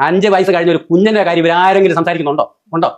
അഞ്ച് വയസ്സ് കഴിഞ്ഞ ഒരു കുഞ്ഞിന്റെ കാര്യം ഇവർ ആരെങ്കിലും സംസാരിക്കുന്നുണ്ടോ? ഉണ്ടോ?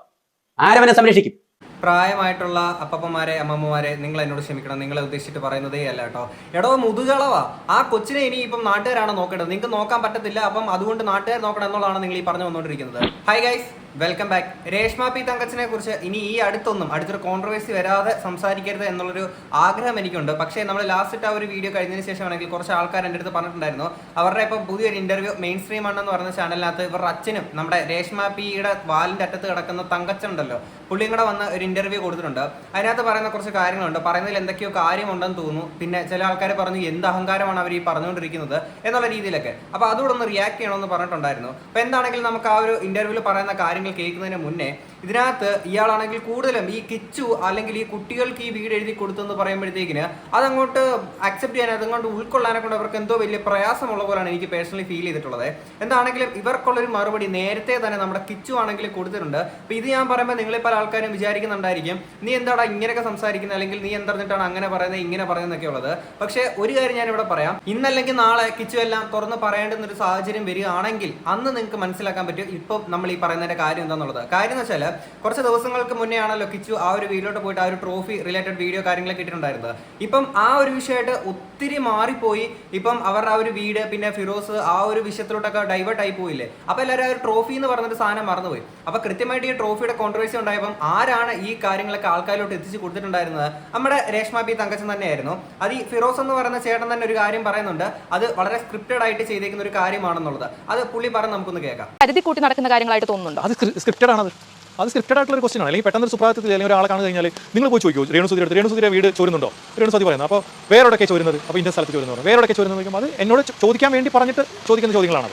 ആരവനെ സംരക്ഷിക്കും? പ്രായമായിട്ടുള്ള അപ്പപ്പന്മാരെ അമ്മമ്മമാരെ നിങ്ങൾ എന്നോട് ക്ഷമിക്കണം. നിങ്ങളെ ഉദ്ദേശിച്ചിട്ട് പറയുന്നതേ അല്ല കേട്ടോ. എടോ മുതുകളവാ. ആ കൊച്ചിനെ ഇനി ഇപ്പം നാട്ടുകാരാണ് നോക്കേണ്ടത്? നിങ്ങൾക്ക് നോക്കാൻ പറ്റത്തില്ല. അപ്പം അതുകൊണ്ട് നാട്ടുകാർ നോക്കണം എന്നുള്ളതാണ് നിങ്ങൾ ഈ പറഞ്ഞു വന്നുകൊണ്ടിരിക്കുന്നത്. Hi guys welcome back Reshma P തങ്കച്ചനെ കുറിച്ച് ഇനി ഈ അടുത്തൊന്നും അടുത്തൊരു കോൺട്രവേഴ്സി വരാതെ സംസാരിക്കരുത് എന്നുള്ളൊരു ആഗ്രഹം എനിക്കുണ്ട്. പക്ഷേ നമ്മൾ ലാസ്റ്റ് ആ ഒരു വീഡിയോ കഴിഞ്ഞതിന് ശേഷമാണെങ്കിൽ കുറച്ച് ആൾക്കാർ എന്റെ അടുത്ത് പറഞ്ഞിട്ടുണ്ടായിരുന്നു. അവരുടെ ഇപ്പം പുതിയൊരു ഇന്റർവ്യൂ മെയിൻ സ്ട്രീം ആണെന്ന് പറഞ്ഞ ചാനലിനകത്ത് ഇവരുടെ അച്ഛനും നമ്മുടെ രേഷ്മ പിയുടെ വാലിന്റെ അറ്റത്ത് കിടക്കുന്ന തങ്കച്ചൻ ഉണ്ടല്ലോ പുള്ളിയും കൂടെ വന്ന് ഒരു ഇന്റർവ്യൂ കൊടുത്തിട്ടുണ്ട്. അതിനകത്ത് പറയുന്ന കുറച്ച് കാര്യങ്ങളുണ്ട്. പറയുന്നതിൽ എന്തൊക്കെയോ കാര്യമുണ്ടെന്ന് തോന്നുന്നു. പിന്നെ ചില ആൾക്കാർ പറഞ്ഞു എന്ത് അഹങ്കാരമാണ് അവർ ഈ പറഞ്ഞുകൊണ്ടിരിക്കുന്നത്? എന്നുള്ള രീതിയിലൊക്കെ. അപ്പോൾ അതുകൂടെ ഒന്ന് റിയാക്ട് ചെയ്യണമെന്ന് പറഞ്ഞിട്ടുണ്ടായിരുന്നു. അപ്പോൾ എന്താണെങ്കിലും നമുക്ക് ആ ഒരു ഇന്റർവ്യൂവിൽ പറയുന്ന കാര്യങ്ങൾ കേൾക്കുന്നതിന് മുന്നേ ഇതിനകത്ത് ഇയാളാണെങ്കിൽ കൂടുതലും ഈ കിച്ചു അല്ലെങ്കിൽ ഈ കുട്ടികൾക്ക് ഈ വീട് എഴുതി കൊടുത്തെന്ന് പറയുമ്പോഴത്തേക്കിന് അതങ്ങോട്ട് അക്സെപ്റ്റ് ചെയ്യാൻ അതങ്ങോട്ട് ഉൾക്കൊള്ളാനെ കൊണ്ട് അവർക്ക് എന്തോ വലിയ പ്രയാസമുള്ള പോലെയാണ് എനിക്ക് പേഴ്സണലി ഫീൽ ചെയ്തിട്ടുള്ളത്. എന്താണെങ്കിലും ഇവർക്കുള്ളൊരു മറുപടി നേരത്തെ തന്നെ നമ്മുടെ കിച്ചു ആണെങ്കിൽ കൊടുത്തിട്ടുണ്ട്. അപ്പൊ ഇത് ഞാൻ പറയുമ്പോൾ നിങ്ങളെ പല ആൾക്കാരും വിചാരിക്കുന്നുണ്ടായിരിക്കും നീ എന്താടാ ഇങ്ങനെയൊക്കെ സംസാരിക്കുന്നത് അല്ലെങ്കിൽ നീ എന്തറിഞ്ഞിട്ടാണ് അങ്ങനെ പറയുന്നത് ഇങ്ങനെ പറയുന്നതൊക്കെ ഉള്ളത്. പക്ഷേ ഒരു കാര്യം ഞാൻ ഇവിടെ പറയാം. ഇന്നല്ലെങ്കിൽ നാളെ കിച്ചു എല്ലാം തുറന്ന് പറയേണ്ടുന്ന ഒരു സാഹചര്യം വരികയാണെങ്കിൽ അന്ന് നിങ്ങൾക്ക് മനസ്സിലാക്കാൻ പറ്റും ഇപ്പം നമ്മൾ ഈ പറയുന്നതിന്റെ കാര്യം എന്താണെന്നുള്ളത് കാര്യം എന്ന് വെച്ചാൽ കുറച്ച് ദിവസങ്ങൾക്ക് മുന്നേ ആണല്ലോ കിച്ചു ആ ഒരു വീഡിയോട്ട് പോയിട്ട് ആ ഒരു ട്രോഫി റിലേറ്റഡ് വീഡിയോ കാര്യങ്ങളൊക്കെ ഇട്ടിട്ടുണ്ടായിരുന്നത്. ഇപ്പം ആ ഒരു വിഷയമായിട്ട് ഒത്തിരി മാറിപ്പോയി. ഇപ്പം അവരുടെ ആ ഒരു വീട് പിന്നെ ഫിറോസ് ആ ഒരു വിഷയത്തിലോട്ടൊക്കെ ഡൈവേർട്ട് ആയി പോയില്ലേ? അപ്പൊ എല്ലാവരും ആ ഒരു ട്രോഫി എന്ന് പറഞ്ഞൊരു സാധനം മറന്നുപോയി. അപ്പൊ കൃത്യമായിട്ട് ഈ ട്രോഫിയുടെ കോൺട്രവേഴ്സി ഉണ്ടായപ്പം ആരാണ് ഈ കാര്യങ്ങളൊക്കെ ആൾക്കാരിലോട്ട് എത്തിച്ചു കൊടുത്തിട്ടുണ്ടായിരുന്നത്? നമ്മുടെ രേഷ്മ പി തങ്കച്ചൻ തന്നെയായിരുന്നു. അത് ഈ ഫിറോസ് എന്ന് പറയുന്ന ചേട്ടൻ തന്നെ ഒരു കാര്യം പറയുന്നുണ്ട്. അത് വളരെ സ്ക്രിപ്റ്റഡ് ആയിട്ട് ചെയ്തേക്കുന്ന ഒരു കാര്യമാണെന്നുള്ളത്. അത് പുള്ളി പറഞ്ഞ് നമുക്കൊന്ന് കേൾക്കാം. കരുതി കൂട്ടി നടക്കുന്ന കാര്യങ്ങളായിട്ട് തോന്നുന്നുണ്ടോ? അത് സ്ക്രിപ്റ്റഡ് ആണത്. അത് സ്ക്രിപ്റ്റഡ് ആയിട്ടുള്ള ഒരു ക്വസ്റ്റൻ ആണ്. അല്ലെങ്കിൽ പെട്ടെന്ന് ഒരു സുപ്രായത്തിൽ അല്ലെങ്കിൽ ഒരാളെ കാണു കഴിഞ്ഞാൽ നിങ്ങൾ പോയി ചോദിക്കും. രേണു സുധീര രേണു സുധീര വീട് ചോരുന്നുണ്ടോ? രേണു സുധി പറയുന്നത് അപ്പോൾ വേറെയൊക്കെ ചോരുന്നത്? അപ്പോൾ ഇന്ന സ്ഥലത്ത് ചോരുന്നത് വേറെയൊക്കെ ചോരുന്നത് അത് എന്നോട് ചോദിക്കാൻ വേണ്ടി പറഞ്ഞിട്ട് ചോദിക്കുന്ന ചോദ്യങ്ങളാണ്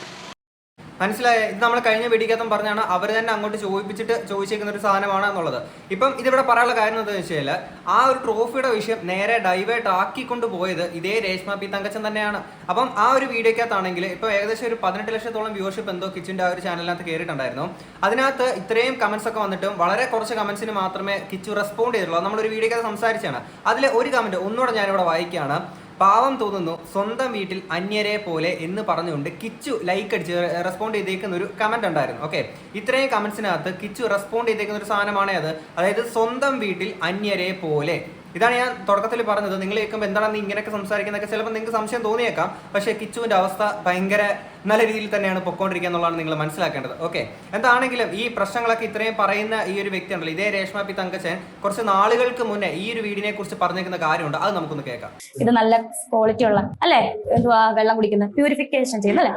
മനസ്സിലായ? ഇത് നമ്മൾ കഴിഞ്ഞ വീഡിയോക്കകത്തും പറഞ്ഞാണ് അവർ തന്നെ അങ്ങോട്ട് ചോദിപ്പിച്ചിട്ട് ചോദിച്ചേക്കുന്ന ഒരു സാധനമാണ് എന്നുള്ളത്. ഇപ്പം ഇതിവിടെ പറയാനുള്ള കാര്യം എന്താണെന്ന് വെച്ച് കഴിഞ്ഞാൽ ആ ഒരു ട്രോഫിയുടെ വിഷയം നേരെ ഡൈവേർട്ട് ആക്കിക്കൊണ്ട് പോയത് ഇതേ രേഷ്മ പി തങ്കച്ചൻ തന്നെയാണ്. അപ്പം ആ ഒരു വീഡിയോക്കകത്താണെങ്കിൽ ഇപ്പോൾ ഏകദേശം ഒരു പതിനെട്ട് ലക്ഷത്തോളം വ്യൂവർഷിപ്പ് എന്തോ കിച്ചിന്റെ ആ ഒരു ചാനലിനകത്ത് കയറിയിട്ടുണ്ടായിരുന്നു അതിനകത്ത് ഇത്രയും കമന്റ്സ് ഒക്കെ വന്നിട്ടും വളരെ കുറച്ച് കമന്റ്സിന് മാത്രമേ കിച്ചു റെസ്പോണ്ട് ചെയ്തിട്ടുള്ളൂ. നമ്മളൊരു വീഡിയോക്കകത്ത് സംസാരിച്ചാണ്. അതിലെ ഒരു കമന്റ് ഒന്നുകൂടെ ഞാനിവിടെ വായിക്കുകയാണ്. പാവം തോന്നുന്നു സ്വന്തം വീട്ടിൽ അന്യരെ പോലെ എന്ന് പറഞ്ഞുകൊണ്ട് കിച്ചു ലൈക്ക് അടിച്ച് റെസ്പോണ്ട് ചെയ്തേക്കുന്ന ഒരു കമന്റ് ഉണ്ടായിരുന്നു. ഓക്കെ ഇത്രയും കമന്റ്സിനകത്ത് കിച്ചു റെസ്പോണ്ട് ചെയ്തേക്കുന്ന ഒരു സാധനമാണ് അത് അതായത് സ്വന്തം വീട്ടിൽ അന്യരെ പോലെ. ഇതാണ് ഞാൻ തുടക്കത്തിൽ പറഞ്ഞത്. നിങ്ങൾ കേൾക്കുമ്പോൾ എന്താണ് നീ ഇങ്ങനെയൊക്കെ സംസാരിക്കുന്നതൊക്കെ ചിലപ്പോൾ നിങ്ങൾക്ക് സംശയം തോന്നിയേക്കാം. പക്ഷേ കിച്ചുവിന്റെ അവസ്ഥ ഭയങ്കര നല്ല രീതിയിൽ തന്നെയാണ് പൊക്കോണ്ടിരിക്കുക എന്നുള്ളതാണ് നിങ്ങൾ മനസ്സിലാക്കേണ്ടത്. ഓക്കെ. എന്താണെങ്കിലും ഈ പ്രശ്നങ്ങളൊക്കെ ഇത്രയും പറയുന്ന ഈ ഒരു വ്യക്തി ഉണ്ടല്ലോ ഇതേ രേഷ്മ പി തങ്കച്ചൻ കുറച്ച് നാളുകൾക്ക് മുന്നേ ഈ ഒരു വീടിനെ കുറിച്ച് പറഞ്ഞേക്കുന്ന കാര്യമുണ്ട്. അത് നമുക്കൊന്ന് കേൾക്കാം. ഇത് നല്ല ക്വാളിറ്റി ഉള്ള അല്ലേ? എന്തുവാ വെള്ളം കുടിക്കുന്ന പ്യൂരിഫിക്കേഷൻ ചെയ്യുന്നല്ലേ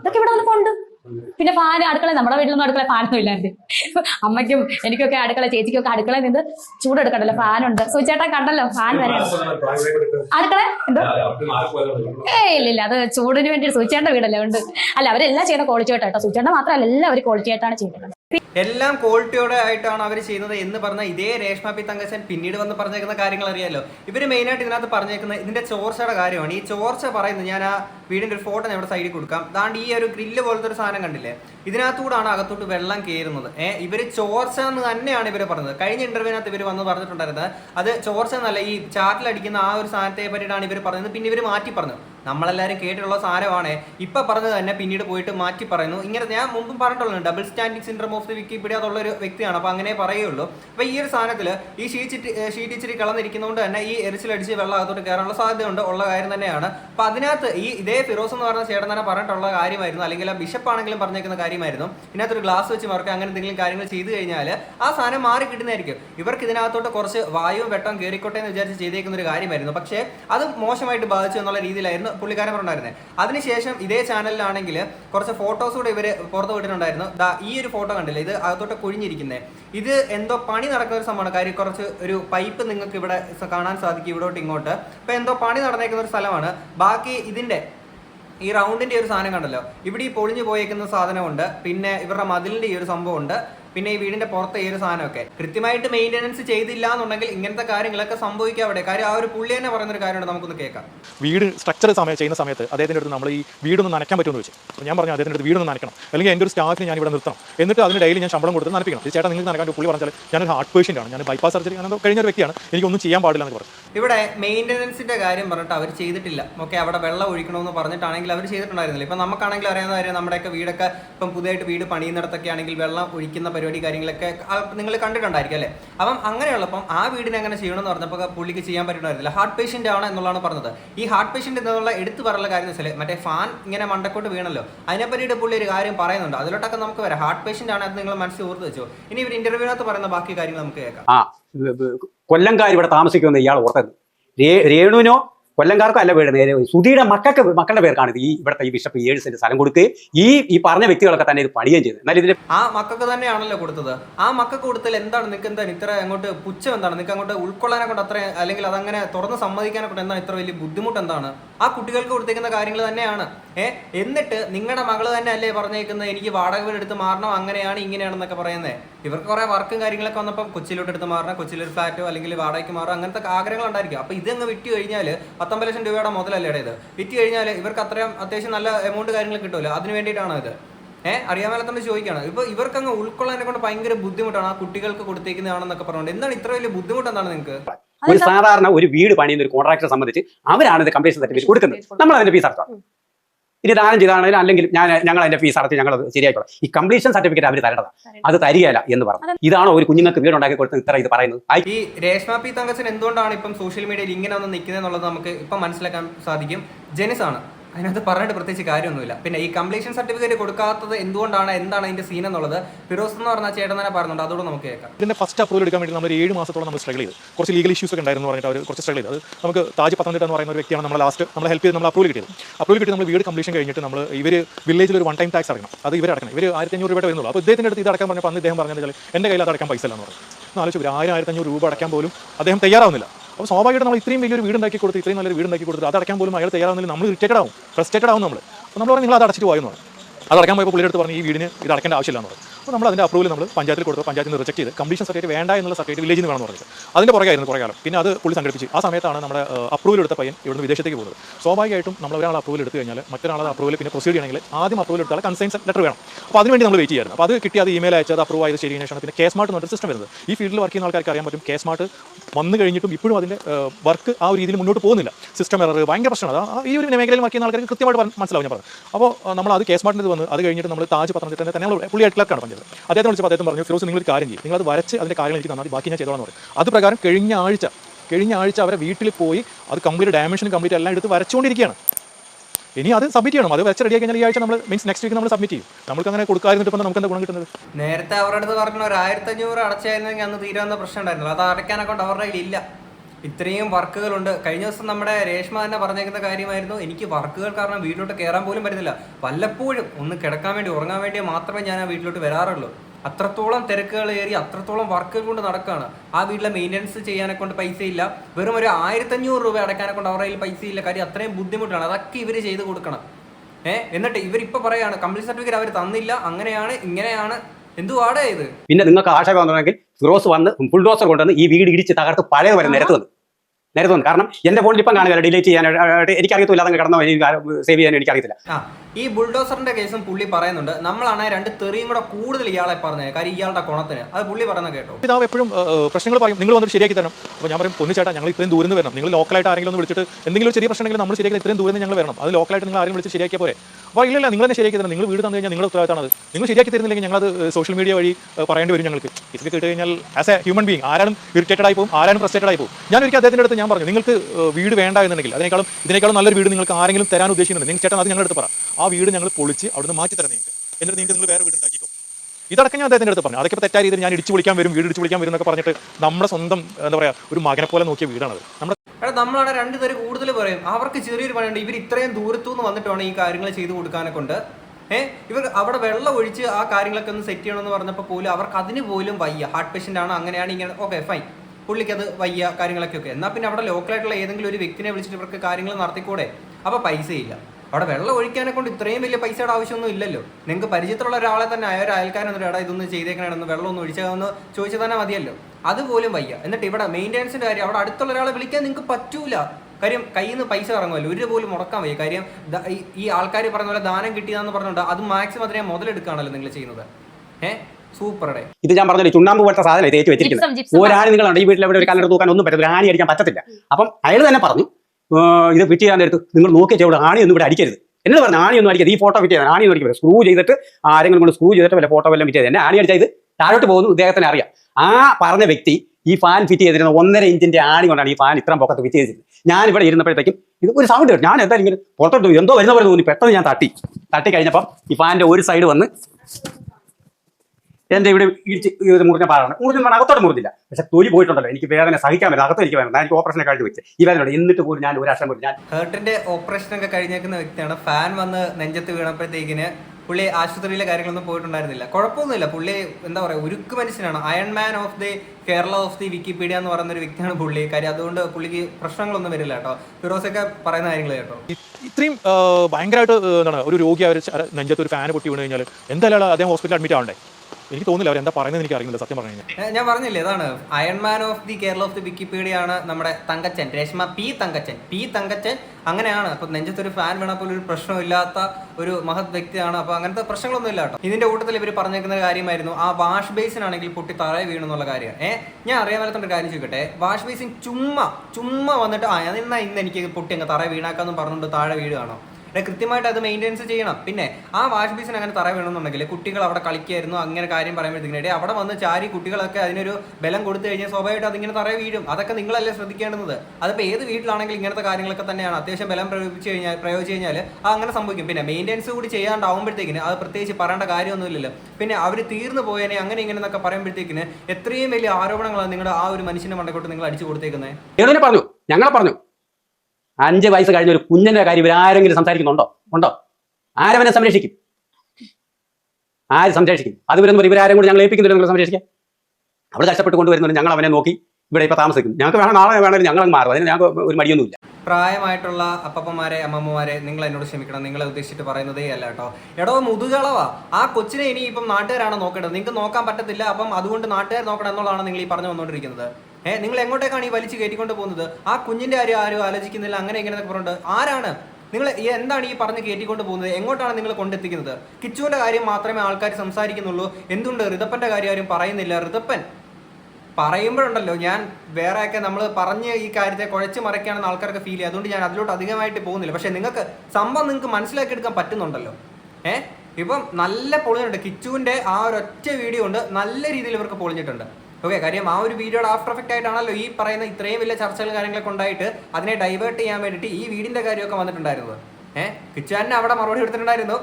ഇതൊക്കെ ഇവിടെ വന്ന് കൊണ്ട് പിന്നെ ഫാൻ അടുക്കള നമ്മുടെ വീട്ടിലൊന്നും അടുക്കള പാലൊന്നും ഇല്ലായിരുന്നു. അമ്മയ്ക്കും എനിക്കൊക്കെ അടുക്കള ചേച്ചിക്കൊക്കെ അടുക്കള നിന്ന് ചൂടെടുക്കണ്ടല്ലോ ഫാനുണ്ട്. സുചേട്ടാ കണ്ടല്ലോ ഫാൻ വരെ. അടുക്കള എന്തോ? ഇല്ലില്ല ഇല്ല ഇല്ല അത് ചൂടിന് വേണ്ടി സുചേട്ടന്റെ വീടല്ലേ ഉണ്ട്. അല്ല അവരെല്ലാം ചെയ്യുന്ന ക്വാളിറ്റി ആയിട്ടോ സുചേട്ട മാത്രമല്ല എല്ലാം അവർ ക്വാളിറ്റി ആയിട്ടാണ് ചെയ്യുന്നത്. എല്ലാം ക്വാളിറ്റിയോടെ ആയിട്ടാണ് അവർ ചെയ്യുന്നത് എന്ന് പറഞ്ഞ ഇതേ രേഷ്മ പി തങ്കച്ചൻ പിന്നീട് വന്ന് പറഞ്ഞേക്കുന്ന കാര്യങ്ങൾ അറിയാലോ. ഇവർ മെയിനായിട്ട് ഇതിനകത്ത് പറഞ്ഞേക്കുന്നത് ഇതിന്റെ ചോർച്ചയുടെ കാര്യമാണ്. ഈ ചോർച്ച പറയുന്നത് ഞാൻ ആ വീടിന്റെ ഒരു ഫോട്ടോ നമ്മുടെ സൈഡിൽ കൊടുക്കാം. ദാണ്ട് ഈ ഒരു ഗ്രില്ല് പോലത്തെ ഒരു സാധനം കണ്ടില്ലേ? ഇതിനകത്തൂടാണ് അകത്തോട്ട് വെള്ളം കയറുന്നത്. ഏഹ് ഇവർ ചോർച്ച എന്ന് തന്നെയാണ് ഇവർ പറഞ്ഞത്. കഴിഞ്ഞ ഇന്റർവ്യൂവിനകത്ത് ഇവർ വന്ന് പറഞ്ഞിട്ടുണ്ടായിരുന്നത് അത് ചോർച്ച എന്നല്ല ഈ ചാറ്റിലടിക്കുന്ന ആ ഒരു സാധനത്തെ പറ്റിയിട്ടാണ് ഇവർ പറഞ്ഞത്. പിന്നെ ഇവർ മാറ്റി പറഞ്ഞു. നമ്മളെല്ലാവരും കേട്ടിട്ടുള്ള സാധനമാണ് ഇപ്പൊ പറഞ്ഞത് തന്നെ പിന്നീട് പോയിട്ട് മാറ്റി പറയുന്നു. ഇങ്ങനെ ഞാൻ മുമ്പും പറഞ്ഞിട്ടുള്ളൂ double standing syndrome of the Wikipedia അതുള്ള ഒരു വ്യക്തിയാണ്. അപ്പോൾ അങ്ങനെ പറയുള്ളൂ. അപ്പോൾ ഈ ഒരു സാധനത്തിൽ ഈ ഷീറ്റ് ഷീറ്റ് ഇച്ചിരി കളന്നിരിക്കുന്നതുകൊണ്ട് തന്നെ ഈ എരിച്ചിലടിച്ച് വെള്ളം അകത്തോട്ട് കയറാനുള്ള സാധ്യതയുണ്ട്. ഉള്ള കാര്യം തന്നെയാണ്. അപ്പൊ അതിനകത്ത് ഈ ഇതേ ഫിറോസ് എന്ന് പറഞ്ഞ ചേട്ടൻ തന്നെ പറഞ്ഞിട്ടുള്ള കാര്യമായിരുന്നു. അല്ലെങ്കിൽ ആ ബിഷപ്പ് ആണെങ്കിലും പറഞ്ഞേക്കുന്ന കാര്യമായിരുന്നു. ഇതിനകത്ത് ഒരു ഗ്ലാസ് വെച്ച് മറക്കുക അങ്ങനെ എന്തെങ്കിലും കാര്യങ്ങൾ ചെയ്തു കഴിഞ്ഞാൽ ആ സാധനം മാറി കിട്ടുന്നതായിരിക്കും. ഇവർക്ക് ഇതിനകത്തോട്ട് കുറച്ച് വായുവും വെട്ടം കയറിക്കോട്ടെ എന്ന് വിചാരിച്ച് ചെയ്തേക്കുന്ന ഒരു കാര്യമായിരുന്നു. പക്ഷേ അത് മോശമായിട്ട് ബാധിച്ചു എന്നുള്ള രീതിയിലായിരുന്നു പുള്ളിക്കാരൻ പറഞ്ഞിരുന്നത് അതിനുശേഷം ഇതേ ചാനലിലാണെങ്കിൽ കുറച്ച് ഫോട്ടോസ് കൂടെ ഇവർ പുറത്ത് വിട്ടിട്ടുണ്ടായിരുന്നു. ഈ ഒരു ഫോട്ടോ കണ്ടില്ലേ? ഇത് അകത്തോട്ട് കുഴിഞ്ഞിരിക്കുന്നത് ഇത് എന്തോ പണി നടക്കുന്ന ഒരു സംഭവമാണ്. കാര്യം കുറച്ച് ഒരു പൈപ്പ് നിങ്ങൾക്ക് ഇവിടെ കാണാൻ സാധിക്കും ഇവിടോട്ട് ഇങ്ങോട്ട്. അപ്പോൾ എന്തോ പണി നടന്നേക്കുന്ന ഒരു സ്ഥലമാണ്. ബാക്കി ഇതിന്റെ ഈ റൗണ്ടിന്റെ ഒരു സാധനം കണ്ടല്ലോ. ഇവിടെ ഈ പൊളിഞ്ഞു പോയേക്കുന്ന സാധനമുണ്ട്. പിന്നെ ഇവരുടെ മതിലിന്റെ ഈ ഒരു സംഭവമുണ്ട്. പിന്നെ ഈ വീടിന്റെ പുറത്തെ ഈ ഒരു സാധനമൊക്കെ. കൃത്യമായിട്ട് മെയിന്റെനൻസ് ചെയ്തില്ല എന്നുണ്ടെങ്കിൽ ഇങ്ങനത്തെ കാര്യങ്ങളൊക്കെ സംഭവിക്കാം അവിടെ. കാര്യം ആ ഒരു പുള്ളി തന്നെ പറയുന്ന ഒരു കാര്യമാണ് നമുക്കൊന്ന് കേൾക്കാം. വീട് സ്ട്രക്ചർ സമയം ചെയ്യുന്ന സമയത്ത് അദ്ദേഹത്തിന്റെ അടുത്ത് നമ്മൾ ഈ വീടൊന്ന് നനയ്ക്കാൻ പറ്റുമെന്ന് ചോദിച്ചു. അപ്പോൾ ഞാൻ പറഞ്ഞു അദ്ദേഹത്തിന്റെ അടുത്ത് വീടൊന്ന് നനയ്ക്കണം. അല്ലെങ്കിൽ എന്റെ ഒരു സ്റ്റാഫിനെ ഞാൻ ഇവിടെ നിർത്തണം. എന്നിട്ട് അതിന് ഡെയിലി ഞാൻ ശമ്പളം കൊടുത്ത് നനപ്പിക്കണം. ഈ ചേട്ടാ നിങ്ങൾക്ക് നനക്കാൻ പുള്ളി പറഞ്ഞാൽ ഞാനൊരു ഹാർട്ട് പേഷ്യന്റ് ആണ്. ഞാൻ ബൈപ്പാസ് സർജറി അങ്ങനെ കഴിഞ്ഞ ഒരു വ്യക്തിയാണ്. എനിക്കൊന്നും ചെയ്യാൻ പാടില്ല എന്ന് പറഞ്ഞു. ഇവിടെ മെയിന്റനൻസിന്റെ കാര്യം പറഞ്ഞിട്ട് അവർ ചെയ്തിട്ടില്ല. ഓക്കെ അവിടെ വെള്ളം ഒഴിക്കണമെന്ന് പറഞ്ഞിട്ടാണെങ്കിൽ അവർ ചെയ്തിട്ടുണ്ടായിരുന്നില്ല. ഇപ്പം നമുക്കാണെങ്കിൽ അറിയാവുന്ന കാര്യം നമ്മുടെയൊക്കെ വീടൊക്കെ ഇപ്പം പുതിയതായിട്ട് വീട് പണിയുന്നിടത്തൊക്കെ ആണെങ്കിൽ വെള്ളം ഒഴിക്കുന്ന പരിപാടി കാര്യങ്ങളൊക്കെ നിങ്ങൾ കണ്ടിട്ടുണ്ടായിരിക്കും അല്ലേ? അപ്പം അങ്ങനെയുള്ളപ്പം ആ വീടിനെ അങ്ങനെ ചെയ്യണമെന്ന് പറഞ്ഞപ്പോൾ പുള്ളിക്ക് ചെയ്യാൻ പറ്റുന്നുണ്ടായിരുന്നില്ല ഹാർട്ട് പേഷ്യന്റ് ആണ് എന്നുള്ളതാണ് പറഞ്ഞത്. ഈ ഹാർട്ട് പേഷ്യന്റ് എന്നുള്ള എടുത്തു പറയാനുള്ള കാര്യം വെച്ചാൽ മറ്റേ ഫാൻ ഇങ്ങനെ മണ്ടക്കോട്ട് വീണല്ലോ. അതിനെ പറ്റിയിട്ട് പുള്ളി ഒരു കാര്യം പറയുന്നുണ്ട്. അതിലോട്ടൊക്കെ നമുക്ക് വരാം. ഹാർട്ട് പേഷ്യന്റ് ആണ് നിങ്ങൾ മനസ്സിൽ ഓർത്ത് വെച്ചോ. ഇനി ഇവർ ഇന്റർവ്യൂവിനകത്ത് പറയുന്ന ബാക്കി കാര്യങ്ങൾ നമുക്ക് കേൾക്കാം. കൊല്ലംകാർ ഇവിടെ താമസിക്കുന്ന ഇയാൾ ഓർത്തത്. രേണുവിനോ കൊല്ലംകാർക്കോ അല്ല വീട് നേരെ സുധിയുടെ മക്കൾക്ക് മക്കളുടെ പേർക്കാണ് ഈ ഇവിടുത്തെ ഈ ബിഷപ്പ് ഏഴ് സെന്റ് സ്ഥലം കൊടുക്കുകയും ഈ ഈ പറഞ്ഞ വ്യക്തികളൊക്കെ തന്നെ ഇത് പണിയുകയും ചെയ്തു എന്നാൽ ഇതിന്റെ ആ മക്കൾക്ക് തന്നെയാണല്ലോ കൊടുത്തത്. ആ മക്കൾക്ക് കൊടുത്തൽ എന്താണ് നിങ്ങൾക്ക് എന്താണ് ഇത്ര അങ്ങോട്ട് പുച്ഛം എന്താണ്? നിങ്ങൾക്ക് അങ്ങോട്ട് ഉൾക്കൊള്ളാനെ കൊണ്ട് അത്ര അല്ലെങ്കിൽ അതങ്ങനെ തുറന്ന് സമ്മതിക്കാനെ കൊണ്ട് എന്താണ് ഇത്ര വലിയ ബുദ്ധിമുട്ട് എന്താണ്? ആ കുട്ടികൾക്ക് കൊടുത്തേക്കുന്ന കാര്യങ്ങൾ തന്നെയാണ്. ഏ എന്നിട്ട് നിങ്ങളുടെ മകൾ തന്നെ അല്ലേ പറഞ്ഞേക്കുന്നത്? എനിക്ക് വാടക വീട് എടുത്ത് മാറണം അങ്ങനെയാണ് ഇങ്ങനെയാണെന്നൊക്കെ പറയുന്നത് ഇവർക്ക് കുറെ വർക്കും കാര്യങ്ങളൊക്കെ വന്നപ്പോൾ കൊച്ചിയിലോട്ട് എടുത്ത് മാറണം കൊച്ചിയിലൊരു ഫ്ലാറ്റോ അല്ലെങ്കിൽ വാടകയ്ക്ക് മാറണം അങ്ങനത്തെ ആഗ്രഹങ്ങൾ ഉണ്ടായിരിക്കും. അപ്പൊ ഇതങ്ങ് വിറ്റ് കഴിഞ്ഞാൽ പത്തൊമ്പത് ലക്ഷം രൂപയുടെ മുതലല്ലേ ഇത്? വിറ്റ് കഴിഞ്ഞാൽ ഇവർക്ക് അത്രയും അത്യാവശ്യം നല്ല എമൗണ്ട് കാര്യങ്ങൾ കിട്ടുമല്ലോ? അതിന് വേണ്ടിയിട്ടാണ് ഇത്? ഏഹ് അറിയാൻ മേലത്തോണ്ട് ചോദിക്കുകയാണ്. ഇപ്പൊ ഇവർക്ക് അങ്ങ് ഉൾക്കൊള്ളാനെ കൊണ്ട് ഭയങ്കര ബുദ്ധിമുട്ടാണ്. ആ കുട്ടികൾക്ക് കൊടുത്തേക്കുന്നതാണെന്നൊക്കെ പറഞ്ഞുകൊണ്ട്. എന്താണ് ഇത്ര വലിയ ബുദ്ധിമുട്ട് എന്താണ് നിങ്ങൾക്ക് ഒരു സാധാരണ ഒരു വീട് പണിയുന്ന ഒരു കോൺട്രാക്ടറെ സംബന്ധിച്ച് അവരാണ് ഇത് കമ്പനി സർട്ടിഫിക്കറ്റ് കൊടുക്കുന്നത്. നമ്മൾ അതിന്റെ ഫീസ് അടക്കാം ഇനി ദാനം ചെയ്താണെങ്കിൽ അല്ലെങ്കിൽ ഞാൻ ഞങ്ങൾ അതിന്റെ ഫീസ് അടച്ച് ഞങ്ങൾ ശരിയായിക്കോളാം. ഈ കംപ്ലീഷൻ സർട്ടിഫിക്കറ്റ് അവർ തരേണ്ടതാണ് അത് തരികയില്ല എന്ന് പറഞ്ഞു. ഇതാണോ ഒരു കുഞ്ഞുങ്ങൾക്ക് വീട് ഉണ്ടാക്കി കൊടുത്ത് ഇത്ര ഇത് പറയുന്നത്? ഈ രേഷ്മ പി തങ്കച്ചൻ എന്തുകൊണ്ടാണ് ഇപ്പം സോഷ്യൽ മീഡിയയിൽ ഇങ്ങനെ ഒന്ന് നിൽക്കുന്നത് എന്നുള്ളത് നമുക്ക് ഇപ്പം മനസ്സിലാക്കാൻ സാധിക്കും. ജെനിസ് ആണ് അതിനകത്ത് പറഞ്ഞിട്ട് പ്രത്യേകിച്ച് കാര്യമൊന്നുമില്ല. പിന്നെ ഈ കംപ്ലീഷൻ സർട്ടിഫിക്കറ്റ് കൊടുക്കാത്തത് എന്തുകൊണ്ടാണ് എന്താണ് അതിന്റെ സീൻ എന്നുള്ളത് ഫിറോസ് എന്ന് പറഞ്ഞ ചേട്ടൻ തന്നെ പറഞ്ഞുണ്ട് അതോട് നമുക്ക് കേൾക്കാം. ഇതിന്റെ ഫസ്റ്റ് അപ്രൂവൽ എടുക്കാൻ വേണ്ടി നമ്മൾ ഏഴ് മാസത്തോളം നമ്മൾ സ്ട്രഗിൾ ചെയ്തു. കുറച്ച് ലീഗൽ ഇഷ്യൂസ് ഒക്കെ ഉണ്ടായിരുന്നു പറഞ്ഞിട്ട് അവർ കുറച്ച് സ്ട്രഗിൾ ചെയ്തു. അത് നമുക്ക് താജ് പത്തനംതിട്ട എന്ന് പറയുന്ന ഒരു വ്യക്തിയാണ് നമ്മൾ ലാസ്റ്റ് നമ്മൾ ഹെൽപ്പ് ചെയ്ത് നമ്മൾ അപ്രൂവൽ കിട്ടിയത്. അപ്രൂവൽ കിട്ടി നമ്മൾ വീട് കംപ്ലീഷൻ കഴിഞ്ഞിട്ട് നമ്മൾ ഇവർ വില്ലേജിൽ ഒരു വൺ ടൈം ടാക്സ് അടക്കണം. അത് ഇവർ അടക്കണം. ഇവർ ആയിരത്തി അഞ്ഞൂറ് രൂപയുടെ വരുന്നുള്ളൂ. അപ്പോൾ ഇദ്ദേഹത്തിന്റെ അടുത്ത് ഇത് അടക്കാൻ പറഞ്ഞപ്പോൾ അന്ന് ഇദ്ദേഹം പറഞ്ഞത് വെച്ചാൽ എന്റെ കയ്യിൽ അത് അടക്കാൻ പൈസ ഇല്ലെന്ന് പറഞ്ഞു. ആലോചിച്ച് ഒരു ആയിരം ആയിരത്തി അഞ്ഞൂറ് രൂപ അടക്കാൻ പോലും അദ്ദേഹം തയ്യാറാവുന്നില്ല. അപ്പോൾ സ്വാഭാവികമായിട്ട് നമ്മൾ ഇത്രയും വലിയൊരു വീട് ഉണ്ടാക്കി കൊടുത്ത് ഇത്രയും നല്ലൊരു വീട് ഉണ്ടാക്കി കൊടുത്ത് അത് അടയ്ക്കാൻ പോലും അയാൾ തയ്യാറാവുന്നില്ല. നമ്മൾ ഇറിറ്റേറ്റഡ് ആവും. ഫ്രസ്ട്രേറ്റഡ് ആവും നമ്മൾ. അപ്പോൾ നമ്മൾ പറഞ്ഞു നിങ്ങൾ അത് അടച്ചിട്ട് പോയെന്ന് പറഞ്ഞു. അത് അടക്കാൻ പോയപ്പോൾ പുള്ളിയുടെ അടുത്ത് പറഞ്ഞു ഈ വീടിന് ഇത് അടക്കേണ്ട ആവശ്യമില്ലെന്ന് പറഞ്ഞു. അപ്പോൾ നമ്മൾ അതിന്റെ അപ്രൂവൽ നമ്മൾ പഞ്ചായത്തിൽ കൊടുത്തു. പഞ്ചായത്തിൽ നിന്ന് റിജക്ട് ചെയ്ത് കംപ്ലീഷൻ സർട്ടിഫിക്കറ്റ് വേണ്ട എന്നുള്ള സർട്ടിഫിക്കറ്റ് വില്ലേജിൽ നിന്ന് വേണമെന്ന് പറഞ്ഞത് അതിന്റെ പുറകായിരുന്നു കുറേ കാലം പിന്നെ അത് പുള്ളി സംഘടിപ്പിച്ച്. ആ സമയത്താണ് നമ്മുടെ അപ്രൂവൽ എടുത്ത പയ്യൻ ഇവിടുന്ന് വിദേശത്തേക്ക് പോകുന്നത്. സ്വാഭാവികമായിട്ടും നമ്മൾ ഒരാൾ അപ്രൂവൽ എടുത്തു കഴിഞ്ഞാൽ മറ്റൊരാളെ അപ്രൂവൽ പിന്നെ പ്രൊസീഡ് ചെയ്യണമെങ്കിൽ ആദ്യം അപ്രൂവൽ എടുത്താൽ കൺസൈൻസ് ലെറ്റർ വേണം. അപ്പോൾ അതിനുവേണ്ടി നമ്മൾ വെയിറ്റ് ചെയ്യായിരുന്നു അപ്പോൾ അത് കിട്ടി അത് ഇമെയിൽ അയച്ചത് അപ്രൂവ് ആയത് ശരി ശേഷം പിന്നെ കേസ് മാർട്ട് സിസ്റ്റം വരുന്നത്. ഈ ഫീൽഡിൽ വർക്ക് ചെയ്യുന്ന ആൾക്കാർക്ക് അറിയാൻ പറ്റും കേസ് മാർട്ട് വന്നു കഴിഞ്ഞിട്ടും ഇപ്പോഴും അതിന്റെ വർക്ക് ആ ഒരു രീതിയിൽ മുന്നോട്ട് പോകുന്നില്ല. സിസ്റ്റം എറർ ഭയങ്കര പ്രശ്നമാണ്. ഈ ഒരു മേഖലയിൽ വർക്ക് ചെയ്യുന്ന ആൾക്കാർക്ക് കൃത്യമായിട്ട് മനസ്സിലാവും ഞാൻ പറഞ്ഞു അപ്പോൾ നമ്മൾ അത് കേസ് മാർട്ടിന് വന്ന് അത് കഴിഞ്ഞിട്ട് നമ്മൾ താജ് പത്തനംതിട്ട തന്നെ പുള്ളി ക്ലർക്കാണ് പറഞ്ഞത് അദ്ദേഹത്തെ വിളിച്ചപ്പോൾ അദ്ദേഹം പറഞ്ഞു ഫിറോസ് നിങ്ങൾ ഒരു കാര്യം ചെയ്യും. അത് വരച്ച് അതിന്റെ കാര്യങ്ങൾ എനിക്ക് തന്നാൽ ബാക്കി ഞാൻ ചെയ്തോളാം എന്ന് അത് പ്രകാരം കഴിഞ്ഞ ആഴ്ച കഴിഞ്ഞ ആഴ്ച അവരെ വീട്ടിൽ പോയി അത് കംപ്ലീറ്റ് ഡയമെൻഷൻ കംപ്ലീറ്റ് എല്ലാം എടുത്ത് വരച്ചുകൊണ്ടിരിക്കുകയാണ്. ഇനി അത് സബ്മിറ്റ് ചെയ്യണം. അത് വെച്ച് റെഡി കഴിഞ്ഞാൽ ഈ ആഴ്ച നമ്മൾ മീൻസ് നെക്സ്റ്റ് വീക്ക് നമ്മൾ സബ്മിറ്റ് ചെയ്യും. നമുക്ക് അങ്ങനെ കൊടുക്കാതിരുന്നിട്ട് നമുക്ക് എന്താ ഗുണം കിട്ടുന്നത്? നേരത്തെ അവരുടെ അടുത്ത് പറഞ്ഞു ഒരു ആയിരത്തി അഞ്ഞൂറ് അടച്ചായിരുന്നെങ്കിൽ അന്ന് തീരാവുന്ന പ്രശ്നം ഉണ്ടായിരുന്നു അത് അടയ്ക്കാൻ കൊണ്ട് അവരുടെ കയ്യിൽ ഇല്ല. ഇത്രയും വർക്കുകളുണ്ട്. കഴിഞ്ഞ ദിവസം നമ്മുടെ രേഷ്മ തന്നെ പറഞ്ഞേക്കുന്ന കാര്യമായിരുന്നു. എനിക്ക് വർക്കുകൾ കാരണം വീട്ടിലോട്ട് കയറാൻ പോലും പറ്റുന്നില്ല. വല്ലപ്പോഴും ഒന്ന് കിടക്കാൻ വേണ്ടി ഉറങ്ങാൻ വേണ്ടി മാത്രമേ ഞാൻ ആ വീട്ടിലോട്ട് വരാറുള്ളൂ. അത്രത്തോളം തിരക്കുകൾ ഏറി അത്രത്തോളം വർക്കുകൾ കൊണ്ട് നടക്കുകയാണ് ആ വീട്ടിലെ മെയിന്റനൻസ് ചെയ്യാനെ കൊണ്ട് പൈസ ഇല്ല. വെറും ഒരു ആയിരത്തഞ്ഞൂറ് രൂപ അടക്കാനെ കൊണ്ട് അവരുടെ കയ്യിൽ പൈസ ഇല്ല. കാര്യം അത്രയും ബുദ്ധിമുട്ടാണ്. അതൊക്കെ ഇവർ ചെയ്ത് കൊടുക്കണം. ഏഹ് എന്നിട്ട് ഇവരിപ്പോൾ പറയുകയാണ് കംപ്ലീറ്റ് സർട്ടിഫിക്കറ്റ് അവർ തന്നില്ല. അങ്ങനെയാണ് ഇങ്ങനെയാണ്. എന്തുവാടേ ഇത്? പിന്നെ നിങ്ങൾക്ക് ആക്ഷേപം തോന്നുന്നെങ്കിൽ ഫിറോസ് വന്ന് ബുൾഡോസർ കൊണ്ടുവന്ന് ഈ വീട് ഇടിച്ച് തകർത്ത് പഴയത് വരെ നിരത്ത് വന്നു. നിരത്ത് വന്നു. കാരണം എന്റെ ഫോണിൽ ഇപ്പം കാണുക ഡിലീറ്റ് ചെയ്യാൻ എനിക്കറിയത്തില്ല അതങ്ങ് കിടന്നോ സേവ് ചെയ്യാൻ എനിക്കറിയത്തില്ല. ഈ ബുൾഡോസറിന്റെ കേസും പുള്ളി പറയുന്നുണ്ട്. നമ്മളാണ് രണ്ട് തെറിയും കൂടെ കൂടുതൽ ഇയാളെ പറഞ്ഞത് കാര്യം ഇയാളുടെ കുണത്തിന്. അത് പുള്ളി പറയുന്നത് കേട്ടോ. പിതാവ് എപ്പോഴും പ്രശ്നങ്ങൾ പറയും. നിങ്ങൾ വന്നിട്ട് ശരിയാക്കി തരണം. അപ്പോൾ ഞാൻ പറയും പൊന്നു ചേട്ടാ ഞങ്ങൾ ഇത്രയും ദൂരം വരണം. നിങ്ങൾ ലോക്കലായിട്ട് ആരെങ്കിലും ഒന്ന് വിളിച്ചിട്ട് എന്തെങ്കിലും ചെറിയ പ്രശ്നമെങ്കിലും നമ്മൾ ശരിയാക്കി ഇത്രയും ദൂരം ഞങ്ങൾ വരണം. അത് ലോക്കലായിട്ട് നിങ്ങൾ ആരെങ്കിലും വിളിച്ച് ശരിയാക്കിയ പോരെ. അപ്പോൾ ഇല്ലല്ല നിങ്ങൾ തന്നെ ശരിയാക്കി തരണം. നിങ്ങൾ വീട് തന്നു കഴിഞ്ഞാൽ നിങ്ങളുടെ ഉത്തരവാദിത്തമാണ് നിങ്ങൾ ശരിയാക്കി തരുന്നില്ലെങ്കിൽ ഞങ്ങളത് സോഷ്യൽ മീഡിയ വഴി പറയേണ്ടി വരും ഞങ്ങൾക്ക്. ഇത് കേട്ട് കഴിഞ്ഞാൽ ആസ് എ ഹ്യൂമൻ ബീങ് ആരാണ് ഇറിറ്റേറ്റഡ് ആയി പോകും ആരാണ് ഫ്രസ്ട്രേറ്റഡ് ആയി പോകും? ഞാൻ ഒരിക്കൽ അദ്ദേഹത്തിന്റെ അടുത്ത് ഞാൻ പറഞ്ഞു നിങ്ങൾക്ക് വീട് വേണ്ട എന്നുണ്ടെങ്കിൽ അതിനേക്കാളും ഇതിനേക്കാളും നല്ലൊരു വീട് നിങ്ങൾക്ക് ആരെങ്കിലും തരാൻ ഉദ്ദേശിക്കുന്നുണ്ട്. നിങ്ങൾ ചേട്ടൻ അത് ഞങ്ങളുടെ അടുത്ത് പറ. ആ വീട് ഞങ്ങൾ പൊളിച്ച് അവിടുന്ന് മാറ്റി തരാം നിങ്ങൾക്ക് എന്നിട്ട് നിങ്ങൾക്ക് നിങ്ങൾ വേറെ വീട് ഉണ്ടാക്കിക്കോ ഇതടക്കം ഞാൻ അദ്ദേഹത്തിന്റെ അടുത്ത് പറഞ്ഞു. അതൊക്കെ തെറ്റായ രീതിയിൽ ഞാൻ ഇടിച്ചു വിളിക്കാൻ വരും വീട് ഇടിച്ചു വിളിക്കാൻ വരും എന്നൊക്കെ പറഞ്ഞിട്ട് നമ്മുടെ സ്വന്തം എന്താ പറയുക ഒരു മകനെ പോലെ നോക്കിയ വീടാണത് നമ്മുടെ എടാ നമ്മളവിടെ രണ്ട് കൂടുതൽ പറയും. അവർക്ക് ചെറിയൊരു പണിയുണ്ട്. ഇവർ ഇത്രയും ദൂരത്തു നിന്ന് വന്നിട്ടാണ് ഈ കാര്യങ്ങൾ ചെയ്തു കൊടുക്കാനൊക്കെ കൊണ്ട്. ഏഹ് ഇവർ അവിടെ വെള്ളം ഒഴിച്ച് ആ കാര്യങ്ങളൊക്കെ ഒന്ന് സെറ്റ് ചെയ്യണമെന്ന് പറഞ്ഞപ്പോൾ പോലും അവർക്ക് അതിന് പോലും വയ്യ. ഹാർട്ട് പേഷ്യന്റ് ആണ് അങ്ങനെയാണ് ഇങ്ങനെ. ഓക്കെ ഫൈൻ പുള്ളിക്ക് അത് വയ്യ കാര്യങ്ങളൊക്കെ ഒക്കെ. എന്നാൽ പിന്നെ അവിടെ ലോക്കലായിട്ടുള്ള ഏതെങ്കിലും ഒരു വ്യക്തിനെ വിളിച്ചിട്ട് ഇവർക്ക് കാര്യങ്ങൾ നടത്തിക്കൂടെ? അപ്പോൾ പൈസയില്ല. അവിടെ വെള്ളം ഒഴിക്കാനെ കൊണ്ട് ഇത്രയും വലിയ പൈസയുടെ ആവശ്യമൊന്നും ഇല്ലല്ലോ. നിങ്ങൾക്ക് പരിചയത്തിലുള്ള ഒരാളെ തന്നെ ആ ഒരു അയൽക്കാരൊന്നും എടാ ഇതൊന്നും ചെയ്തേക്കണമെന്ന് വെള്ളം ഒന്ന് ഒഴിച്ചാന്ന് ചോദിച്ചാൽ തന്നെ മതിയല്ലോ. അതുപോലും വയ്യ. എന്നിട്ട് ഇവിടെ മെയിന്റെനൻസിന്റെ കാര്യം അവിടെ അടുത്തുള്ള ഒരാളെ വിളിക്കാൻ നിങ്ങൾക്ക് പറ്റൂല. കാര്യം കയ്യിൽ നിന്ന് പൈസ ഇറങ്ങുമല്ലോ. ഒരു പോലും മുടക്കാൻ വയ്യ. കാര്യം ഈ- ആൾക്കാർ പറഞ്ഞ പോലെ ദാനം കിട്ടിയതാന്ന് പറഞ്ഞുകൊണ്ട് അത് മാക്സിമം അതിനെ മുതലെടുക്കുകയാണല്ലോ നിങ്ങൾ ചെയ്യുന്നത്. ഏഹ് സൂപ്പറുടെ. ഇത് ഞാൻ പറഞ്ഞില്ല ചുണ്ണാമ്പ് പോലത്തെ സാധനം തേച്ച് വെച്ചിരിക്കുന്നത് ഒരാൾ നിങ്ങളുണ്ട്. ഈ വീട്ടിൽ എവിടെ ഒരു കല്ലെടുത്ത് നോക്കാൻ ഒന്നും പറ്റത്തില്ല. ഒരു ആണി അടിക്കാൻ പറ്റത്തില്ല അപ്പം അയാൾ തന്നെ പറഞ്ഞു "ഏ, ഇത് ഫിറ്റ് ചെയ്യാൻ നേരത്ത് നിങ്ങൾ നോക്കി ഇവിടെ ആണി ഒന്നും ഇവിടെ അടിക്കരുത്. എന്നോട് പറഞ്ഞു ആണി ഒന്നും അടിക്കരുത്. ഈ ഫോട്ടോ ഫിറ്റ് ചെയ്യാൻ ആണി ഒന്നും അടിക്കരുത്. സ്ക്രൂ ചെയ്തിട്ട് ആരെങ്കിലും കൊണ്ട് സ്ക്രൂ ചെയ്തിട്ട് വല്ല ഫോട്ടോ വല്ലതും ഫിറ്റ് ചെയ്ത് എന്നെ ആണി അടിച്ചാൽ ഇത് താഴോട്ട് പോകുന്നു ഇദ്ദേഹത്തിന് അറിയാം. ആ പറഞ്ഞ വ്യക്തി ഈ ഫാൻ ഫിറ്റ് ചെയ്തിരുന്ന ഒന്നര ഇഞ്ചിന്റെ ആണി കൊണ്ടാണ് ഈ ഫാൻ ഇത്രയും പൊക്കത്ത് ഫിറ്റ് ചെയ്തിരുന്നത്. ഞാൻ ഇവിടെ ഇരുന്നപ്പോഴത്തേക്കും ഇത് ഒരു സൗണ്ട് ഞാൻ എന്തായാലും ഇങ്ങനെ പുറത്തോട്ട്. എന്തോ വരുന്ന പോലെ തോന്നി. പെട്ടെന്ന് ഞാൻ തട്ടി. തട്ടി കഴിഞ്ഞപ്പം ഈ ഫാനിന്റെ ഒരു സൈഡ് വന്ന് എന്റെ ഇവിടെ ഇടിച്ച് ഇത് മുറിഞ്ഞ പാടാണ്. മുറിഞ്ഞ പറഞ്ഞാൽ അകത്തോട്ട് മുറിഞ്ഞില്ല. പക്ഷെ തൊലി പോയിട്ടുണ്ടല്ലോ. എനിക്ക് വേദന സഹിക്കാൻ പറ്റില്ല. അകത്ത് എനിക്ക് വേദന. എനിക്ക് ഓപ്പറേഷനെ കഴിഞ്ഞ് വെച്ച്. ഈ വേദന. എന്നിട്ട് പോലും ഞാൻ ഒരു പോലും ഞാൻ ഹേർട്ടിന്റെ ഓപ്പറേഷൻ ഒക്കെ കഴിഞ്ഞേക്കുന്ന വ്യക്തിയാണ്. ഫാൻ വന്ന് നെഞ്ചത്ത് വീണപ്പോഴത്തേക്കിന് പുള്ളി ആശുപത്രിയിലെ കാര്യങ്ങളൊന്നും പോയിട്ടുണ്ടായിരുന്നില്ല. കുഴപ്പമൊന്നുമില്ല. പുള്ളി എന്താ പറയുക ഉരുക്ക് മനുഷ്യനാണ്. Iron man of the Kerala of the Wikipedia എന്ന് പറയുന്ന ഒരു വ്യക്തിയാണ് പുള്ളി. കാര്യം അതുകൊണ്ട് പുള്ളിക്ക് പ്രശ്നങ്ങളൊന്നും വരില്ല കേട്ടോ. ഫിറോസൊക്കെ പറയുന്ന കാര്യങ്ങൾ കേട്ടോ. ഇത്രയും ഭയങ്കരമായിട്ട് എന്താണ് ഒരു രോഗി അവർ നെഞ്ചത്ത് ഒരു ഫാൻ പൊട്ടി വീണ് കഴിഞ്ഞാൽ എന്തായാലും അദ്ദേഹം ഹോസ്പിറ്റലിൽ അഡ്മിറ്റ് ആവണ്ടേ? എനിക്ക് തോന്നില്ല അവർ എന്താ പറയുന്നത് എനിക്ക് അറിയില്ല സത്യം പറഞ്ഞു കഴിഞ്ഞാൽ. ഞാൻ പറഞ്ഞില്ലേ ഇതാണ് iron man of the Kerala of the Wikipedia ആണ് നമ്മുടെ തങ്കച്ചൻ രേഷ്മ പി തങ്കച്ചൻ. പി തങ്കച്ചൻ അങ്ങനെയാണ് അപ്പൊ നെഞ്ചത്തൊരു ഫാൻ വേണ പോലെ ഒരു പ്രശ്നമില്ലാത്ത ഒരു മഹത് വ്യക്തിയാണ് അപ്പൊ അങ്ങനത്തെ പ്രശ്നങ്ങളൊന്നും ഇല്ല കേട്ടോ. ഇതിന്റെ കൂട്ടത്തിൽ ഇവർ പറഞ്ഞേക്കുന്ന കാര്യമായിരുന്നു ആ വാഷ് ബേസിനാണെങ്കിൽ പൊട്ടി തറയെ വീണു എന്നുള്ള കാര്യം. ഏ ഞാൻ അറിയാൻ മേലത്തോണ്ട് ഒരു കാര്യം ചോദിക്കട്ടെ വാഷ് ബേസിൻ ചുമ്മാ ചുമ്മാ വന്നിട്ട് ആ എന്നാ ഇന്ന് എനിക്ക് പൊട്ടി അങ്ങ് തറ വീണാക്കാന്ന് പറഞ്ഞുകൊണ്ട് താഴെ വീഴുകയാണോ? കൃത്യമായിട്ട് അത് മെയിന്റെനൻസ് ചെയ്യണം. പിന്നെ ആ വാഷ് ബേസിന് അങ്ങനെ തറ വേണമെന്നുണ്ടെങ്കിൽ കുട്ടികൾ അവിടെ കളിക്കായിരുന്നു അങ്ങനെ കാര്യം പറയുമ്പോഴത്തേക്കിനെ അവിടെ വന്ന് ചാരി കുട്ടികളൊക്കെ അതിനൊരു ബലം കൊടുത്തു കഴിഞ്ഞാൽ സ്വാഭാവികമായിട്ട് അതിങ്ങനെ തറ വീഴും. അതൊക്കെ നിങ്ങളല്ലേ ശ്രദ്ധിക്കേണ്ടത്. അതിപ്പോൾ ഏത് വീട്ടിലാണെങ്കിലും ഇങ്ങനത്തെ കാര്യങ്ങളൊക്കെ തന്നെയാണ്. അത്യാവശ്യം ബലം പ്രയോഗിച്ച് കഴിഞ്ഞാൽ പ്രയോഗിച്ച് കഴിഞ്ഞാൽ അത് അങ്ങനെ സംഭവിക്കും. പിന്നെ മെയിന്റെനൻസ് കൂടി ചെയ്യാണ്ടാവുമ്പോഴത്തേക്കിന് അത് പ്രത്യേകിച്ച് പറയേണ്ട കാര്യമൊന്നുമില്ലല്ലോ. പിന്നെ അവർ തീർന്നു പോയതിനെ അങ്ങനെ ഇങ്ങനെ എന്നൊക്കെ പറയുമ്പോഴത്തേക്കിന് എത്രയും വലിയ ആരോപണങ്ങളാണ് നിങ്ങളുടെ ആ ഒരു മനുഷ്യന്റെ മണ്ടക്കോട്ട് നിങ്ങൾ അടിച്ചു കൊടുത്തേക്കുന്നത് പറഞ്ഞു. ഞങ്ങളെ പറഞ്ഞു. അഞ്ച് വയസ്സ് കഴിഞ്ഞ ഒരു കുഞ്ഞിന്റെ കാര്യം ഇവരാരെങ്കിലും സംസാരിക്കുന്നുണ്ടോ? ഉണ്ടോ? ആരവനെ സംരക്ഷിക്കും? ആര് സംരക്ഷിക്കും? അത് വരുന്നവർ ഇവരാരും കൂടി ഞങ്ങൾ ഏൽപ്പിക്കുന്നില്ല നിങ്ങൾ സംരക്ഷിക്കാൻ? അവിടെ കഷ്ടപ്പെട്ട് കൊണ്ടുവരുന്നുണ്ട്. ഞങ്ങൾ അവനെ നോക്കി ഇവിടെ ഇപ്പൊ താമസിക്കും. ഞങ്ങൾക്ക് വേണം നാളെ വേണമെങ്കിൽ ഞങ്ങൾ മാറും. അതിന് ഞങ്ങൾക്ക് ഒരു മടിയൊന്നുമില്ല. പ്രായമായിട്ടുള്ള അപ്പപ്പന്മാരെ അമ്മമ്മമാരെ നിങ്ങൾ എന്നോട് ക്ഷമിക്കണം. നിങ്ങളെ ഉദ്ദേശിച്ചിട്ട് പറയുന്നതേ അല്ല കേട്ടോ. എടോ മുതുകളവാ. ആ കൊച്ചിനെ ഇനി ഇപ്പം നാട്ടുകാരാണ് നോക്കേണ്ടത്? നിങ്ങൾക്ക് നോക്കാൻ പറ്റത്തില്ല. അപ്പം അതുകൊണ്ട് നാട്ടുകാർ നോക്കണം എന്നുള്ളതാണ് നിങ്ങൾ ഈ പറഞ്ഞു വന്നുകൊണ്ടിരിക്കുന്നത്. ഏഹ് നിങ്ങൾ എങ്ങോട്ടേക്കാണ് ഈ വലിച്ചു കയറ്റിക്കൊണ്ട് പോകുന്നത്? ആ കുഞ്ഞിന്റെ ആരും ആരും ആലോചിക്കുന്നില്ല അങ്ങനെ ഇങ്ങനെയൊക്കെ പറഞ്ഞിട്ട് ആരാണ്? നിങ്ങൾ എന്താണ് ഈ പറഞ്ഞ് കയറ്റിക്കൊണ്ട് പോകുന്നത്? എങ്ങോട്ടാണ് നിങ്ങൾ കൊണ്ടെത്തിക്കുന്നത്? കിച്ചുവിന്റെ കാര്യം മാത്രമേ ആൾക്കാർ സംസാരിക്കുന്നുള്ളൂ. എന്തുണ്ട് ഋതപ്പന്റെ കാര്യം ആരും പറയുന്നില്ല. ഋതപ്പൻ പറയുമ്പോഴുണ്ടല്ലോ ഞാൻ വേറെയൊക്കെ നമ്മൾ പറഞ്ഞ് ഈ കാര്യത്തെ കുഴച്ച് മറയ്ക്കുകയാണെന്ന് ആൾക്കാർക്ക് ഫീൽ ചെയ്യും അതുകൊണ്ട് ഞാൻ അതിലോട്ട് അധികമായിട്ട് പോകുന്നില്ല. പക്ഷെ നിങ്ങൾക്ക് സംഭവം നിങ്ങൾക്ക് മനസ്സിലാക്കി എടുക്കാൻ പറ്റുന്നുണ്ടല്ലോ. ഏ ഇപ്പം നല്ല പൊളിഞ്ഞിട്ടുണ്ട്. കിച്ചുവിന്റെ ആ ഒരൊറ്റ വീഡിയോ ഉണ്ട്. നല്ല രീതിയിൽ ഇവർക്ക് പൊളിഞ്ഞിട്ടുണ്ട്. ഓക്കെ കാര്യം ആ ഒരു വീഡിയോയുടെ ആഫ്റ്റർ എഫക്റ്റ് ആയിട്ടാണല്ലോ ഈ പറയുന്ന ഇത്രയും വലിയ ചർച്ചകൾ കാര്യങ്ങളൊക്കെ ഉണ്ടായിട്ട് അതിനെ ഡൈവേർട്ട് ചെയ്യാൻ വേണ്ടിയിട്ട് ഈ വീടിന്റെ കാര്യമൊക്കെ വന്നിട്ടുണ്ടായിരുന്നത്. ഏഹ് കിച്ചാനെ അവിടെ മറുപടി കൊടുത്തിട്ടുണ്ടായിരുന്നു.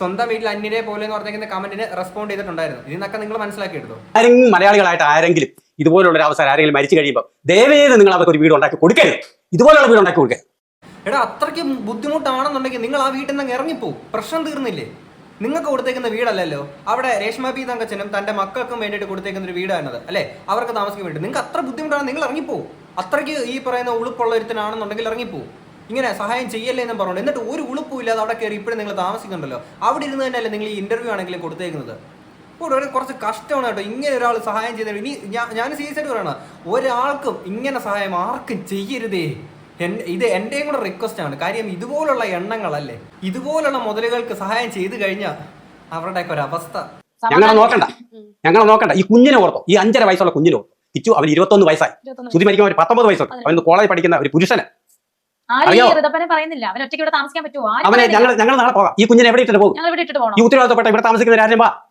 സ്വന്തം വീട്ടിൽ അന്യരെ പോലെ എന്ന് പറഞ്ഞിരിക്കുന്ന കമന്റിന് റെസ്പോണ്ട് ചെയ്തിട്ടുണ്ടായിരുന്നു. ഇതിനൊക്കെ നിങ്ങൾ മനസ്സിലാക്കി എടുത്തു ആരെങ്കിലും മലയാളികളായിട്ട് ആരെങ്കിലും ഇതുപോലുള്ള ഒരു അവസരം ആരെങ്കിലും മരിച്ചു കഴിയുമ്പോൾ ദയവേത് നിങ്ങൾ അവർക്ക് ഒരു വീട് ഉണ്ടാക്കി കൊടുക്കരുത്. ഇതുപോലുള്ള വീട് ഉണ്ടാക്കി കൊടുക്കരുത്. എടാ അത്രയ്ക്ക് ബുദ്ധിമുട്ടാണെന്നുണ്ടെങ്കിൽ നിങ്ങൾ ആ വീട്ടിൽ നിന്ന് ഇറങ്ങിപ്പോ. പ്രശ്നം തീർന്നില്ലേ? നിങ്ങൾക്ക് കൊടുത്തേക്കുന്ന വീടല്ലല്ലോ? അവിടെ രേഷ്മ പി തങ്കച്ചനും തന്റെ മക്കൾക്കും വേണ്ടിയിട്ട് കൊടുത്തേക്കുന്ന ഒരു വീടാണത് അല്ലേ? അവർക്ക് താമസിക്കാൻ വേണ്ടി നിങ്ങൾക്ക് അത്ര ബുദ്ധിമുട്ടാണ് നിങ്ങൾ ഇറങ്ങിപ്പോവും. അത്രയ്ക്ക് ഈ പറയുന്ന ഉളുപ്പുള്ള ഒരുത്തനാണെന്നുണ്ടെങ്കിൽ ഇറങ്ങിപ്പോവും. ഇങ്ങനെ സഹായം ചെയ്യല്ലേ എന്ന് പറഞ്ഞു എന്നിട്ട് ഒരു ഉളുപ്പും ഇല്ലാതെ അവിടെ കയറി ഇപ്പോഴും നിങ്ങൾ താമസിക്കുന്നുണ്ടല്ലോ. അവിടെ ഇരുന്ന് തന്നെയല്ലേ നിങ്ങൾ ഈ ഇന്റർവ്യൂ ആണെങ്കിലും കൊടുത്തേക്കുന്നത്? ഒരു കുറച്ച് കഷ്ടമാണ് കേട്ടോ. ഇങ്ങനെ ഒരാൾ സഹായം ചെയ്തിട്ട് ഇനി ഞാൻ- സീരിയസ് ആയിട്ട് പറയണം ഒരാൾക്കും ഇങ്ങനെ സഹായം ആർക്കും ചെയ്യരുതേ. ഇത് എന്റെയും കൂടെ റിക്വസ്റ്റ് ആണ്. കാര്യം ഇതുപോലുള്ള എണ്ണങ്ങളല്ലേ ഇതുപോലുള്ള മുതലുകൾക്ക് സഹായം ചെയ്തു കഴിഞ്ഞാൽ അവരുടെയൊക്കെ ഒരു അവസ്ഥ. ഞങ്ങളെ നോക്കണ്ട. ഞങ്ങളെ നോക്കണ്ട. ഈ കുഞ്ഞിനെ ഓർത്തോ. ഈ അഞ്ചര വയസ്സുള്ള കുഞ്ഞിനെ ഓർത്തോ. ഇച്ചു അവൻ ഇരുപത്തൊന്ന് വയസ്സായി. ശുതി സുതി മരിക്കുമ്പോൾ ഒരു പത്തൊമ്പത് വയസ്സുണ്ട്. അവൻ കോളേജ് പഠിക്കുന്ന ഒരു പുരുഷന്. അവനെ. ഞങ്ങൾ ഞങ്ങൾ നാളെ പോകാം. ഈ കുഞ്ഞിനെ എവിടെ ഇട്ടിട്ട് പോകും? ഈ ഉത്തരവാദിത്തപ്പെട്ട ഇവിടെ താമസിക്കുന്ന രാജ്യം വാ.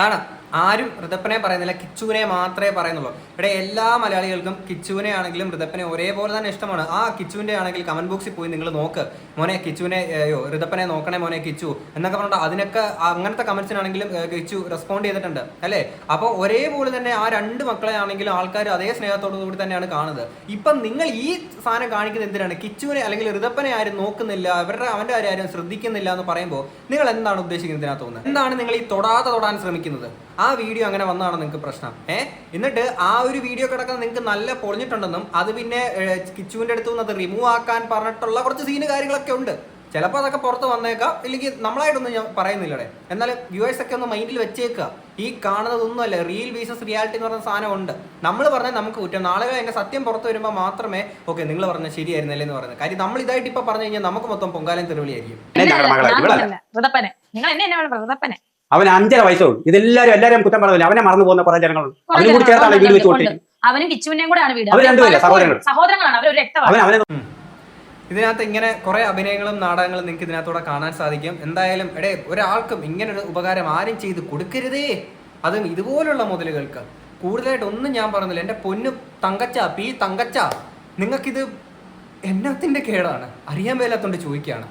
ആണ്. ആരും ഋതപ്പനെ പറയുന്നില്ല. കിച്ചുവിനെ മാത്രമേ പറയുന്നുള്ളൂ. ഇവിടെ എല്ലാ മലയാളികൾക്കും കിച്ചുവിനെ ആണെങ്കിലും ഋതപ്പനെ ഒരേപോലെ തന്നെ ഇഷ്ടമാണ്. ആ കിച്ചുവിന്റെ ആണെങ്കിൽ കമന്റ് ബോക്സിൽ പോയി നിങ്ങൾ നോക്ക്. മോനെ കിച്ചുവിനെ അയ്യോ ഋതപ്പനെ നോക്കണേ മോനെ കിച്ചു എന്നൊക്കെ പറഞ്ഞിട്ട് അതിനൊക്കെ അങ്ങനത്തെ കമന്റ്സിനാണെങ്കിലും ഏഹ്, കിച്ചു റെസ്പോണ്ട് ചെയ്തിട്ടുണ്ട്. അല്ലേ? അപ്പോൾ ഒരേപോലെ തന്നെ ആ രണ്ട് മക്കളെ ആണെങ്കിലും ആൾക്കാർ അതേ സ്നേഹത്തോടു കൂടി തന്നെയാണ് കാണുന്നത്. ഇപ്പം നിങ്ങൾ ഈ സാധനം കാണിക്കുന്നത് എന്തിനാണ്? കിച്ചുവിനെ അല്ലെങ്കിൽ ഋതപ്പനെ ആരും നോക്കുന്നില്ല. അവരുടെ അവന്റെ ആരും ശ്രദ്ധിക്കുന്നില്ല എന്ന് പറയുമ്പോൾ നിങ്ങൾ എന്താണ് ഉദ്ദേശിക്കുന്നത് ഇതിനകത്ത് എന്താണ് നിങ്ങൾ ഈ തൊടാതെ തൊടാൻ ശ്രമിക്കുന്നത്? ആ വീഡിയോ അങ്ങനെ വന്നതാണ് നിങ്ങൾക്ക് പ്രശ്നം. ഏ? എന്നിട്ട് ആ ഒരു വീഡിയോ കിടക്കുന്ന നിങ്ങൾക്ക് നല്ല പൊളിഞ്ഞിട്ടുണ്ടെന്നും അത് പിന്നെ കിച്ചുവിന്റെ കിച്ചുവിന്റെ അടുത്ത് നിന്ന് അത് റിമൂവ് ആക്കാൻ പറഞ്ഞിട്ടുള്ള കുറച്ച് സീന് കാര്യങ്ങളൊക്കെ ഉണ്ട്. ചിലപ്പോൾ അതൊക്കെ പുറത്ത് വന്നേക്കാം. ഇല്ലെങ്കിൽ നമ്മളായിട്ടൊന്നും ഞാൻ പറയുന്നില്ലടെ. എന്നാൽ വ്യൂവേഴ്സ് ഒക്കെ ഒന്ന് മൈൻഡിൽ വെച്ചേക്കുക. ഈ കാണുന്നതൊന്നും അല്ല റിയൽ ബിസിനസ് റിയാലിറ്റി എന്ന് പറയുന്ന സാധനം ഉണ്ട്. നമ്മൾ പറഞ്ഞാൽ നമുക്ക് കുറ്റം. നാളെ എന്റെ സത്യം പുറത്ത് വരുമ്പോൾ മാത്രമേ ഓക്കെ നിങ്ങൾ പറഞ്ഞ ശരിയായിരുന്നല്ലേ എന്ന് പറയുന്നത്. കാര്യം നമ്മൾ ഇതായിട്ട് ഇപ്പൊ പറഞ്ഞു കഴിഞ്ഞാൽ നമുക്ക് മൊത്തം പൊങ്കാലം തെരുവിളിയായിരിക്കും അവൻ അഞ്ചര വയസ്സുള്ളൂ. ഇതെല്ലാരും എല്ലാരും കുറ്റം പറഞ്ഞില്ല അവനെ മറന്നു പോകുന്ന കുറെ ജനങ്ങളുണ്ട്. അവനും കൂടി ചേർത്താണ് വീട് വെച്ച് ഉണ്ട്. അവനും കൂടെയാണ് വീട്. അവർ രണ്ടുപേരാ, സഹോദരങ്ങൾ. സഹോദരങ്ങളാണ്. അവർ ഒരു രക്തമാണ് അവൻ അവനെ ഇതിനകത്ത് ഇങ്ങനെ കുറെ അഭിനയങ്ങളും നാടകങ്ങളും നിങ്ങൾക്ക് ഇതിനകത്തൂടെ കാണാൻ സാധിക്കും. എന്തായാലും എടേ ഒരാൾക്കും ഇങ്ങനെ ഒരു ഉപകാരം ആരും ചെയ്ത് കൊടുക്കരുതേ. അതും ഇതുപോലുള്ള മുതലുകൾക്ക്. കൂടുതലായിട്ട് ഒന്നും ഞാൻ പറഞ്ഞില്ല. എന്റെ പൊന്നു തങ്കച്ച പി തങ്കച്ച നിങ്ങൾക്കിത് എന്നത്തിന്റെ കേടാണ്. അറിയാൻ മേലാത്തോണ്ട് ചോദിക്കുകയാണ്.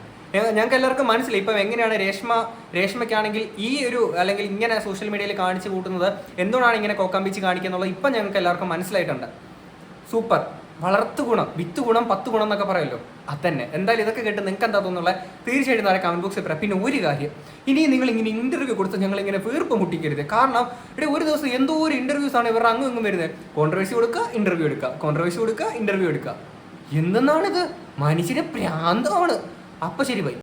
ഞങ്ങൾക്ക് എല്ലാവർക്കും മനസ്സിലായി. ഇപ്പം എങ്ങനെയാണ് രേഷ്മ രേഷ്മയ്ക്കാണെങ്കിൽ ഈ ഒരു അല്ലെങ്കിൽ ഇങ്ങനെ സോഷ്യൽ മീഡിയയിൽ കാണിച്ചു കൂട്ടുന്നത് എന്തുകൊണ്ടാണ് ഇങ്ങനെ കോക്കമ്പിച്ച് കാണിക്കുന്നുള്ളത് ഇപ്പം ഞങ്ങൾക്ക് എല്ലാവർക്കും മനസ്സിലായിട്ടുണ്ട്. സൂപ്പർ. വളർത്തു ഗുണം വിത്ത് ഗുണം പത്ത് ഗുണം എന്നൊക്കെ പറയുമല്ലോ അതന്നെ. എന്തായാലും ഇതൊക്കെ കേട്ട് നിങ്ങൾക്ക് എന്താ തോന്നുന്നത്? തീർച്ചയായിട്ടും നാളെ കമന്റ് ബോക്സിൽ പറയാം. പിന്നെ ഒരു കാര്യം ഇനി നിങ്ങൾ ഇങ്ങനെ ഇന്റർവ്യൂ കൊടുത്ത് ഞങ്ങൾ ഇങ്ങനെ വീർപ്പ് മുട്ടിക്കരുത്. കാരണം ഇവിടെ ഒരു ദിവസം എന്തോ ഒരു ഇന്റർവ്യൂസ് ആണ് ഇവരുടെ അങ്ങും ഇങ്ങും വരുന്നത്. കോൺട്രവേഴ്സി കൊടുക്കുക ഇന്റർവ്യൂ എടുക്കുക. കോൺട്രവേഴ്സി കൊടുക്കുക ഇന്റർവ്യൂ എടുക്കുക. എന്തെന്നാണിത്? മനുഷ്യരെ പ്രാന്തമാണ്. അപ്പൊ ശരി ബൈ.